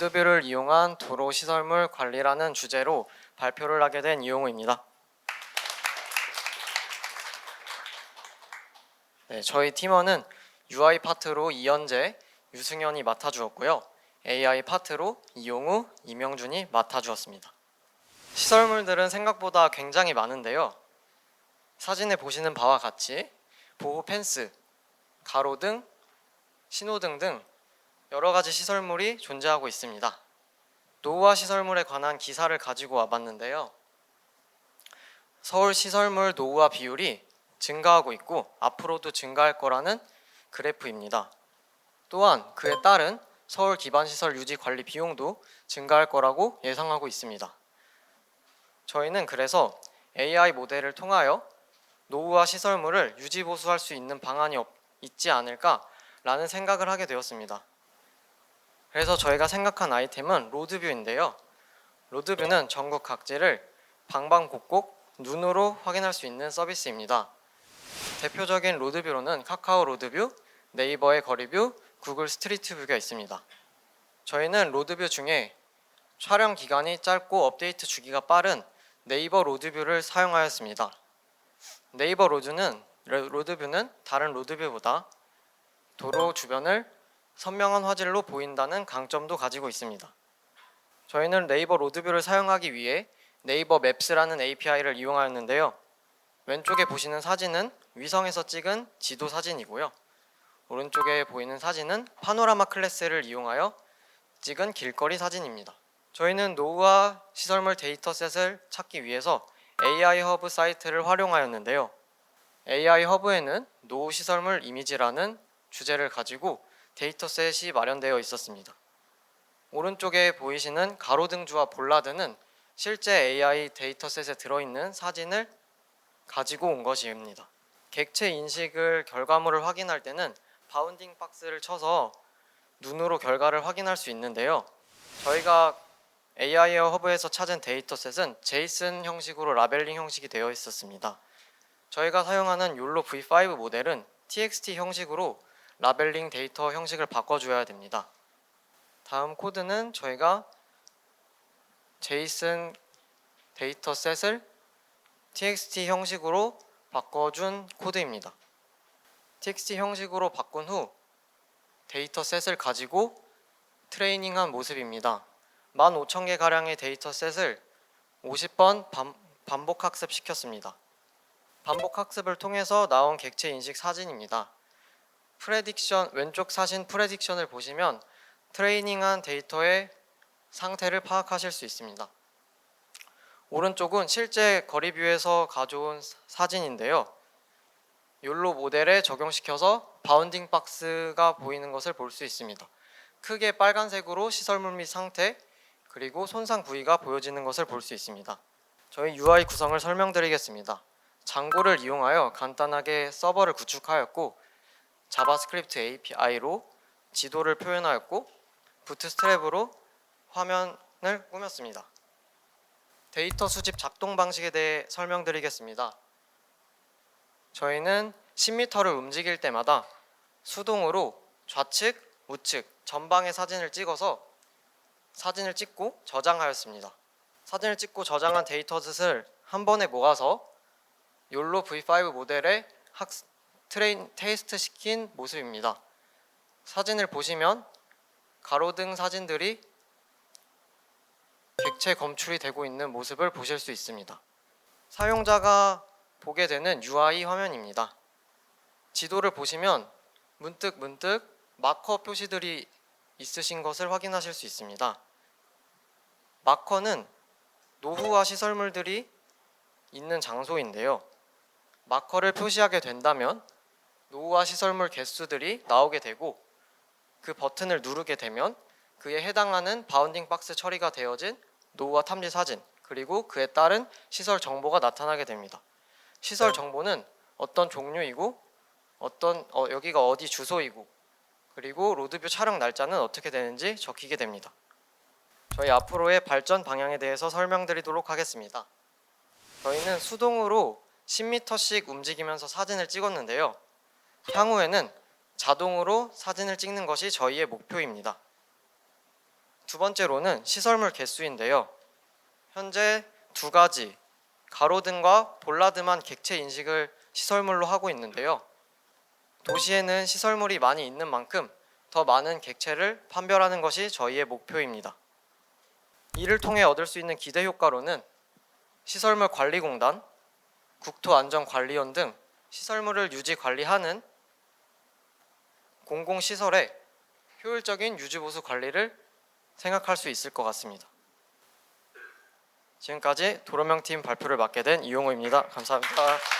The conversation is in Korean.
로드뷰를 이용한 도로 시설물 관리라는 주제로 발표를 하게 된 이용우입니다. 네, 저희 팀원은 UI 파트로 이현재, 유승현이 맡아주었고요. AI 파트로 이용우, 이명준이 맡아주었습니다. 시설물들은 생각보다 굉장히 많은데요. 사진에 보시는 바와 같이 보호 펜스, 가로등, 신호등 등 여러 가지 시설물이 존재하고 있습니다. 노후화 시설물에 관한 기사를 가지고 와봤는데요. 서울 시설물 노후화 비율이 증가하고 있고 앞으로도 증가할 거라는 그래프입니다. 또한 그에 따른 서울 기반 시설 유지 관리 비용도 증가할 거라고 예상하고 있습니다. 저희는 그래서 AI 모델을 통하여 노후화 시설물을 유지 보수할 수 있는 방안이 없, 있지 않을까라는 생각을 하게 되었습니다. 그래서 저희가 생각한 아이템은 로드뷰인데요. 로드뷰는 전국 각지를 방방곡곡 눈으로 확인할 수 있는 서비스입니다. 대표적인 로드뷰로는 카카오 로드뷰, 네이버의 거리뷰, 구글 스트리트 뷰가 있습니다. 저희는 로드뷰 중에 촬영 기간이 짧고 업데이트 주기가 빠른 네이버 로드뷰를 사용하였습니다. 네이버 로드는 로드뷰는 다른 로드뷰보다 도로 주변을 선명한 화질로 보인다는 강점도 가지고 있습니다. 저희는 네이버 로드뷰를 사용하기 위해 네이버 맵스라는 API를 이용하였는데요. 왼쪽에 보시는 사진은 위성에서 찍은 지도 사진이고요. 오른쪽에 보이는 사진은 파노라마 클래스를 이용하여 찍은 길거리 사진입니다. 저희는 노후화 시설물 데이터셋을 찾기 위해서 AI 허브 사이트를 활용하였는데요. AI 허브에는 노후 시설물 이미지라는 주제를 가지고 데이터셋이 마련되어 있었습니다. 오른쪽에 보이시는 가로등주와 볼라드는 실제 AI 데이터셋에 들어있는 사진을 가지고 온 것입니다. 객체 인식을 결과물을 확인할 때는 바운딩 박스를 쳐서 눈으로 결과를 확인할 수 있는데요. 저희가 AI 허브에서 찾은 데이터셋은 제이슨 형식으로 라벨링 형식이 되어 있었습니다. 저희가 사용하는 욜로 V5 모델은 TXT 형식으로 라벨링 데이터 형식을 바꿔줘야 됩니다. 다음 코드는 저희가 제이슨 데이터셋을 TXT 형식으로 바꿔준 코드입니다. TXT 형식으로 바꾼 후 데이터셋을 가지고 트레이닝한 모습입니다. 15,000개 가량의 데이터셋을 50번 반, 반복 학습시켰습니다. 반복 학습을 통해서 나온 객체 인식 사진입니다. 프레딕션 왼쪽 사진 프레딕션을 보시면 트레이닝한 데이터의 상태를 파악하실 수 있습니다. 오른쪽은 실제 거리뷰에서 가져온 사진인데요. 욜로 모델에 적용시켜서 바운딩 박스가 보이는 것을 볼 수 있습니다. 크게 빨간색으로 시설물 및 상태 그리고 손상 부위가 보여지는 것을 볼 수 있습니다. 저희 UI 구성을 설명드리겠습니다. 장고를 이용하여 간단하게 서버를 구축하였고 자바스크립트 API로 지도를 표현하였고 부트스트랩으로 화면을 꾸몄습니다. 데이터 수집 작동 방식에 대해 설명드리겠습니다. 저희는 10m를 움직일 때마다 수동으로 좌측, 우측, 전방의 사진을 찍어서 사진을 찍고 저장하였습니다. 사진을 찍고 저장한 데이터셋을 한 번에 모아서 욜로 V5 모델에 학, 트레인 테스트 시킨 모습입니다. 사진을 보시면 가로등 사진들이 객체 검출이 되고 있는 모습을 보실 수 있습니다. 사용자가 보게 되는 UI 화면입니다. 지도를 보시면 문득 문득 마커 표시들이 있으신 것을 확인하실 수 있습니다. 마커는 노후화 시설물들이 있는 장소인데요. 마커를 표시하게 된다면 노후화 시설물 개수들이 나오게 되고 그 버튼을 누르게 되면 그에 해당하는 바운딩 박스 처리가 되어진 노후화 탐지 사진 그리고 그에 따른 시설 정보가 나타나게 됩니다. 시설 정보는 어떤 종류이고 어떤 어, 여기가 어디 주소이고 그리고 로드뷰 촬영 날짜는 어떻게 되는지 적히게 됩니다. 저희 앞으로의 발전 방향에 대해서 설명드리도록 하겠습니다. 저희는 수동으로 10m씩 움직이면서 사진을 찍었는데요. 향후에는 자동으로 사진을 찍는 것이 저희의 목표입니다. 두 번째로는 시설물 개수인데요. 현재 두 가지 가로등과 볼라드만 객체 인식을 시설물로 하고 있는데요. 도시에는 시설물이 많이 있는 만큼 더 많은 객체를 판별하는 것이 저희의 목표입니다. 이를 통해 얻을 수 있는 기대 효과로는 시설물 관리공단, 국토안전관리원 등 시설물을 유지 관리하는 공공시설의 효율적인 유지보수 관리를 생각할 수 있을 것 같습니다. 지금까지 도로명팀 발표를 맡게 된 이용호입니다. 감사합니다.